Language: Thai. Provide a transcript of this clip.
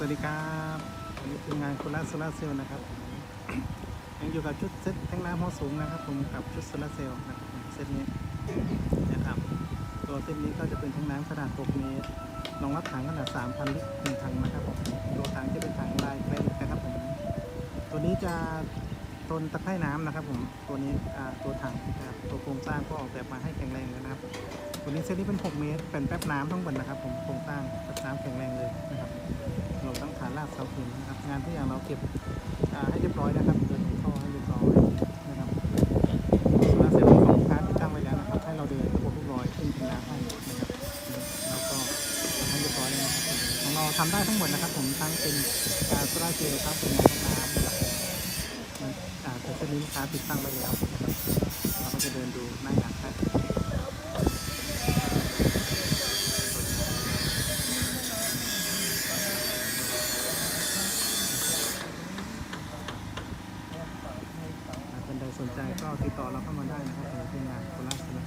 สวัสดีครับวันนี้ทีมงานโคราชโซลาเซลล์นะครับ ยังอยู่กับชุดเซตแทงน้ำหัวสูงนะครับ ผมกับชุดโซลาเซลล์นะครับเซตนี้นะครับตัวเซตนี้ก็จะเป็นแทงน้ำขนาด 6 เมตรรองรับถังขนาด 3,000 ลิตรหนึ่งถังนะครับผมตัวถังจะเป็นถังลายแกรนิตนะครับผมตัวนี้จะทนตะไคร่น้ำนะครับ ผมตัวนี้ตัวถังนะครับตัวโครงสร้างก็ออกแบบมาให้แข็งแรงนะครับ ตัวนี้เซตนี้เป็น 6 เมตรเป็นแป๊บน้ำทั้งหมดนะครับ ผมโครงสร้างแป๊บน้ำแข็งากเสาเข็มนะครับ งานทุกอย่างเราเก็บให้เรียบร้อยนะครับเดินท่อให้เรียบร้อยนะครับโซลาร์เซลล์ของลูกค้าติดตั้งไว้แล้วนะครับ ให้เราเดินระบบลูกร้อยขึ้นเป็นน้ำให้นะครับแล้วก็ทำให้เรียบร้อยนะครับของเราทำได้ทั้งหมดนะครับ ผมทั้งเป็นการโซลาร์เซลล์ทั้งเป็นน้ำน้ำนะครับมันอาแต่เส้นนี้ลูกค้าติดตั้งไว้แล้วนะครับเราก็จะเดินดู สนใจก็ติดต่อเราเข้ามาได้นะครับสำนทีมงานโคราช